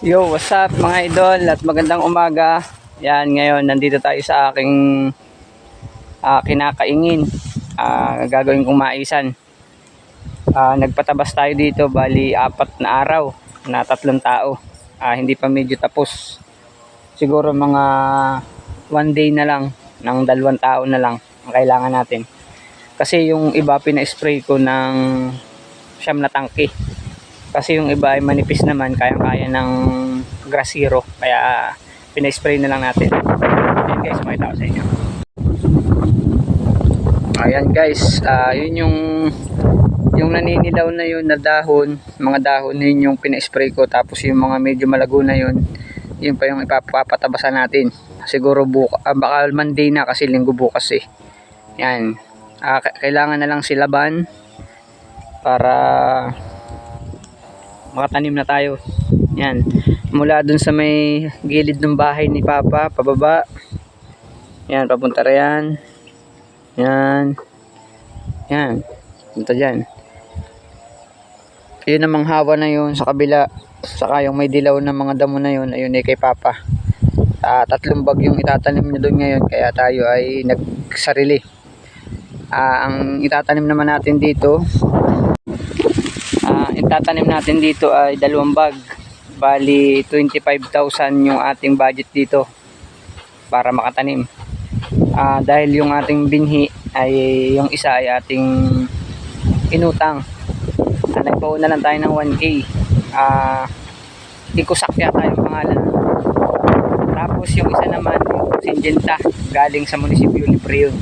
Yo, what's up mga idol at magandang umaga. Yan, ngayon nandito tayo sa aking ah, kinakaingin. Ah, gagawin kong maisan. Ah, nagpatabas tayo dito, bali apat na araw na tatlong tao. Ah, hindi pa medyo tapos. Siguro mga one day na lang, ng dalawang tao na lang ang kailangan natin. Kasi yung iba pina-spray ko ng siyam na tangke. Kasi yung iba ay manipis naman, kaya-kaya ng grass zero. Kaya pina-spray na lang natin. Ayan guys, makita ko sa inyo. Ayan guys, ah yun yung yung naninilaw na yun na dahon, mga dahon na yun yung pina-spray ko. Tapos yung mga medyo malago na yun, yun pa yung ipapatabasan natin. Siguro buka, ah, baka Monday na kasi linggo bukas eh. Yan. Ah, kailangan na lang silaban para makatanim na tayo. Yan. Mula dun sa may gilid ng bahay ni Papa, pababa. Yan, papunta riyan. Yan. Yan. Punta dyan. Yun namang hawa na yun sa kabila. Saka yung may dilaw na mga damo na yun, ayun ay kay Papa. Ah, tatlong bag yung itatanim niya doon ngayon, kaya tayo ay nagsarili. Ah, ang itatanim naman natin dito, Ah, itatanim natin dito ay dalawang bag. Bali 25,000 yung ating budget dito para makatanim. Ah, dahil yung ating binhi ay yung isa ay ating inutang. Ah, nagpauna lang tayo ng 1K. Ah, di ko sakya tayo pangalan. Tapos yung isa naman, yung Sinjenta, galing sa munisipyo libre yun.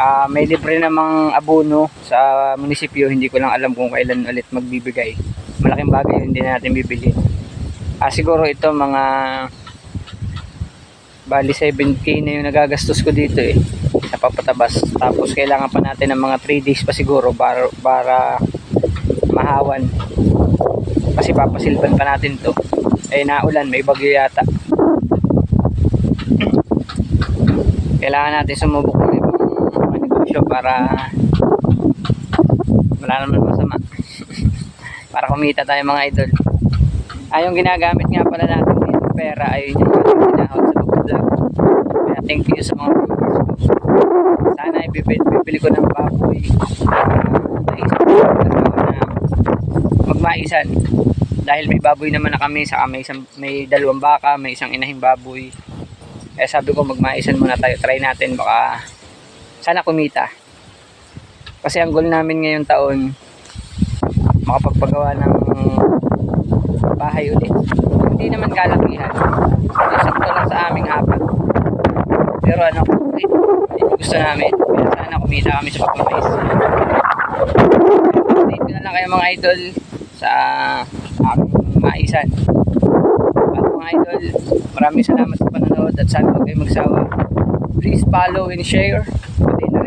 Ah, may libre namang abono sa munisipyo, hindi ko lang alam kung kailan ulit magbibigay. Malaking bagay hindi na natin bibili. Ah, siguro ito mga bali 7k na yung nagagastos ko dito eh sa papatabas. Tapos kailangan pa natin ng mga 3 days pa siguro para, para mahawan. Kasi papasilban pa natin to. Eh naulan, may bagyo yata. Kailangan natin sumubok negosyo para wala naman masama. para kumita tayo mga idol. Ay, yung ginagamit nga pala natin dito pera ay yung ginahot sa vlog. Kaya thank you sa mga. Sana ibibili, bibili ko ng baboy. Naisip ko na magmaisan. Dahil may baboy naman na kami, saka may, isang, may dalawang baka, may isang inahing baboy. Kaya sabi ko magmaisan muna tayo. Try natin baka sana kumita. Kasi ang goal namin ngayong taon makapagpagawa ng bahay ulit. Hindi naman kalakihan. Sakto lang sa aming apat. Pero ano, gusto namin. Sana kumita kami sa pagpapais. Update ko na lang kayo mga idol sa aming maisan. Mga idol, maraming salamat sa panonood at sana huwag kayo magsawa. Please follow and share.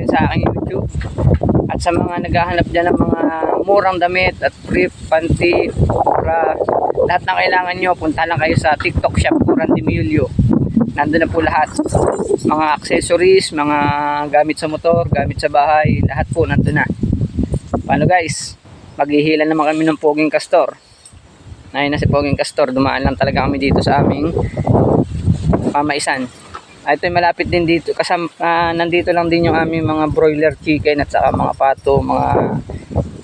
Rin sa aking YouTube. At sa mga naghahanap dyan ng mga murang damit at brief, panty, bra, lahat ng kailangan nyo, punta lang kayo sa TikTok shop ko, Randy Mulyo. Nandun na po lahat. Mga accessories, mga gamit sa motor, gamit sa bahay, lahat po nandun na. Paano guys? Maghihilan naman kami ng Poging Castor. Ayun na si Poging Castor, dumaan lang talaga kami dito sa aming mamaisan. Ah, ito malapit din dito kasama ah, nandito lang din yung aming mga broiler chicken at saka mga pato, mga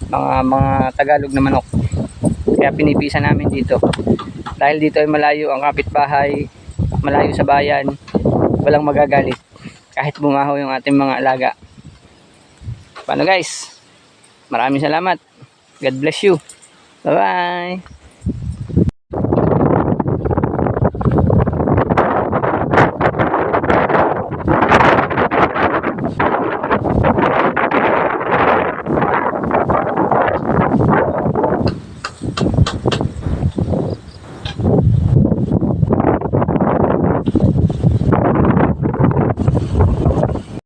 mga mga Tagalog na manok. Kaya pinipisa namin dito. Dahil dito ay malayo ang kapitbahay, malayo sa bayan, walang magagalit kahit bumaho yung ating mga alaga. Paano guys? Maraming salamat. God bless you. Bye-bye.